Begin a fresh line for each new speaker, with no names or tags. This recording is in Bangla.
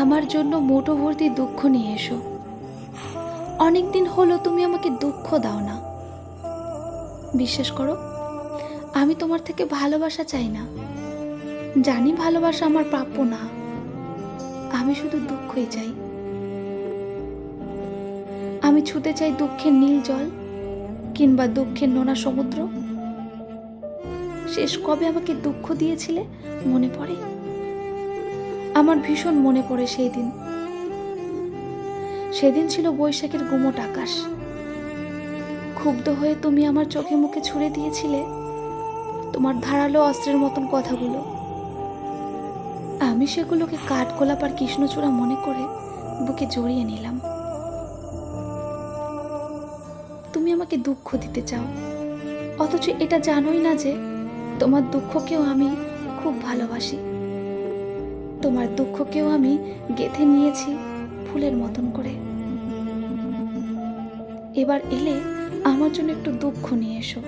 আমার জন্য মোটো ভর্তি দুঃখ নিয়ে এসো। অনেক দিন হলো তুমি আমাকে দুঃখ দাও না। বিশ্বাস করো, আমি তোমার থেকে ভালোবাসা চাই না। জানি ভালোবাসা আমার প্রাপ্য না। আমি শুধু দুঃখই চাই। আমি ছুতে চাই দুঃখের নীল জল কিংবা দুঃখের নোনা সমুদ্র। শেষ কবে আমাকে দুঃখ দিয়েছিলে, মনে পড়ে? আমার ভীষণ মনে পড়ে সেই দিন সেদিন ছিল বৈশাখের গুমোট আকাশ। ক্ষুব্ধ হয়ে তুমি আমার চোখে মুখে ছুড়ে দিয়েছিলে। তোমার ধারালো অস্ত্রের মতন কথাগুলো। আমি সেগুলোকে কাঠগোলাপ আর কৃষ্ণচূড়া মনে করে বুকে জড়িয়ে নিলাম। তুমি আমাকে দুঃখ দিতে চাও। অথচ এটা জানোই না যে তোমার দুঃখকেও আমি খুব ভালোবাসি। তোমার দুঃখকেও আমি গেঁথে নিয়েছি ফুলের মতন করে। এবার এলে আমার জন্য একটু দুঃখ নিয়ে এসো।